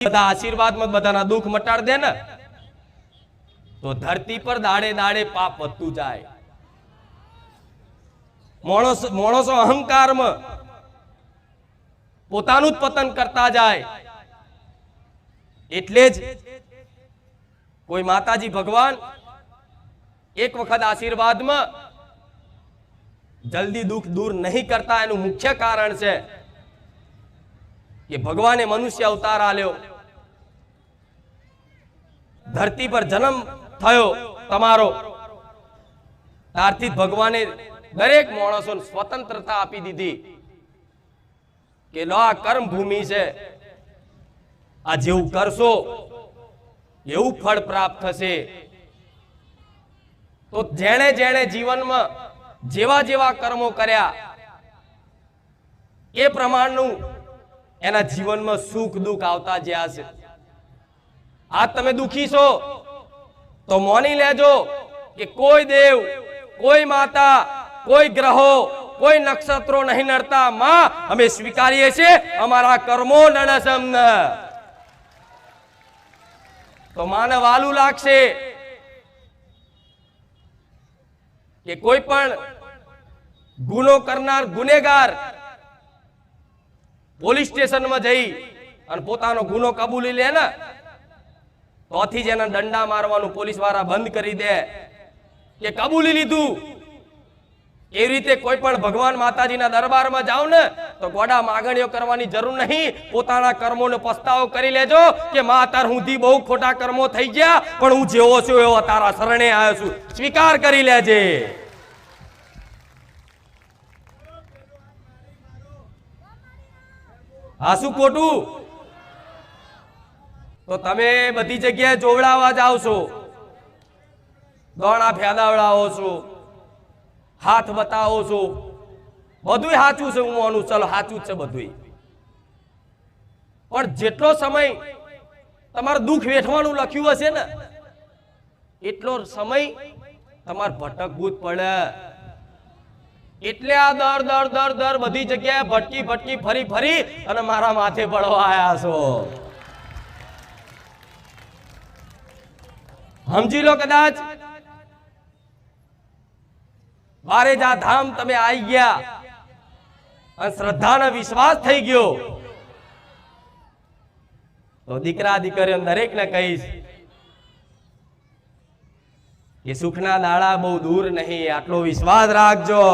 બધા આશીર્વાદમાં બધાના દુઃખ મટાડ દે ને, તો ધરતી પર દાડે દાડે પાપ વધતું જાય. માણસો અહંકારમાં પોતાનું જ પતન કરતા જાય. એટલે જ કોઈ માતાજી ભગવાન એક વખત આશીર્વાદમાં જલ્દી દુઃખ દૂર નહીં કરતા, એનું મુખ્ય કારણ છે કે ભગવાને મનુષ્ય અવતાર આલ્યો ધરતી પર જન્મ થયો તમારો. ત્યારથી ભગવાને દરેક માણસોને સ્વતંત્રતા આપી દીધી કે આ કર્મ છે. આ જેવું કરશો, એવું ફળ પ્રાપ્ત થશે. તો જેણે જેણે જીવનમાં જેવા જેવા કર્મો કર્યા, એ પ્રમાણનું એના જીવનમાં સુખ દુઃખ આવતા જ્યાં છે. આજ તમે દુખી છો, તો મોની લેજો કે કોઈ દેવ, કોઈ માતા, કોઈ ગ્રહો, કોઈ નક્ષત્રો નહીં નડતા. માં, અમે સ્વીકારીએ છીએ અમારા કર્મો નડસમ તો માને વાલું લાગશે કે કોઈ પણ ગુનો કરનાર ગુનેગાર પોલીસ સ્ટેશનમાં જઈ અને પોતાનો ગુનો કબૂલી લે ને તોથી એના દંડા મારવાનું પોલીસવાળા બંધ કરી દે. કે કબૂલી લીધું. એવી રીતે કોઈ પણ ભગવાન માતાજીના દરબારમાં જાઓ ને, તો ગોડા માગણીઓ કરવાની જરૂર નહીં. પોતાના કર્મોનો પસ્તાવો કરી લેજો કે માં, તાર હુંથી બહુ ખોટા કર્મો થઈ ગયા, પણ હું જેવો છું એવો તારા શરણે આવ્યો છું. સ્વીકાર કરી લેજે. આ શું ખોટું? તો તમે બધી જગ્યાએ જોવડાવવા જાવ છો. દોણા ફેદાવડાવો છો. હાથ બતાવો છો. બધું સાચું છે, હું માનું ચલો સાચું જ છે બધું પણ જેટલો સમય તમારે દુઃખ વેઠવાનું લખ્યું હશે ને, એટલો સમય તમારે ભટકવું જ પડે. એટલે આ દર દર દર દર બધી જગ્યાએ ભટકી ભટકી ફરી ફરી અને મારા માથે પડવા આવ્યા છો. સમજી લો કદાચ. બારેજા ધામ તમે આવી ગયા અને શ્રદ્ધાનો વિશ્વાસ થઈ ગયો. તો દીકરા દીકરીઓ દરેકને કહીશ કે સુખના દાડા બહુ દૂર નહીં, આટલો વિશ્વાસ રાખજો.